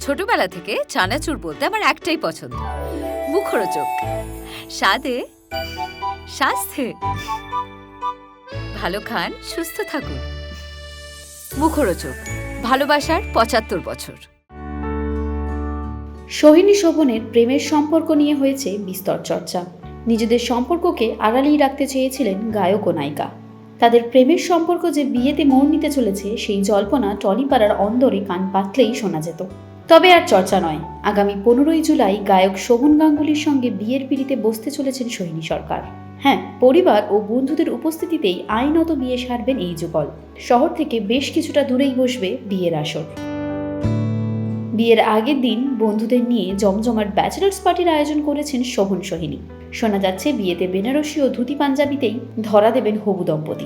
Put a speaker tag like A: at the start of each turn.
A: ছোটবেলা থেকে চানাচুর বলতে আমার একটাই পছন্দ। মুখরোচক। স্বাদে স্বাস্থ্যে ভালো খান, সুস্থ থাকুন। মুখরোচক। ভালোবাসার পঁচাত্তর বছর।
B: সোহিনী শোভনের প্রেমের সম্পর্ক নিয়ে হয়েছে বিস্তর চর্চা। নিজেদের সম্পর্ককে আড়ালেই রাখতে চেয়েছিলেন গায়ক ও নায়িকা। তাদের প্রেমের সম্পর্ক যে বিয়েতে মোড় নিতে চলেছে, সেই জল্পনা টলিপাড়ার অন্দরে কান পাতলেই শোনা যেত। তবে আর চর্চা নয়। আগামী পনেরোই জুলাই গায়ক শোভন গাঙ্গুলির সঙ্গে বিয়ের পিড়িতে বসতে চলেছেন সোহিনী সরকার। হ্যাঁ পরিবার ও বন্ধুদের উপস্থিতিতেই আইনত বিয়ে সারবেন এই যুগল। শহর থেকে বেশ কিছুটা দূরেই বসবে বিয়ের আসর। বিয়ের আগের দিন বন্ধুদের নিয়ে জমজমাট ব্যাচেলার্স পার্টির আয়োজন করেছেন শোভন সোহিনী। শোনা যাচ্ছে, বিয়েতে বেনারসি ও ধুতি পাঞ্জাবিতেই ধরা দেবেন হবু দম্পতি।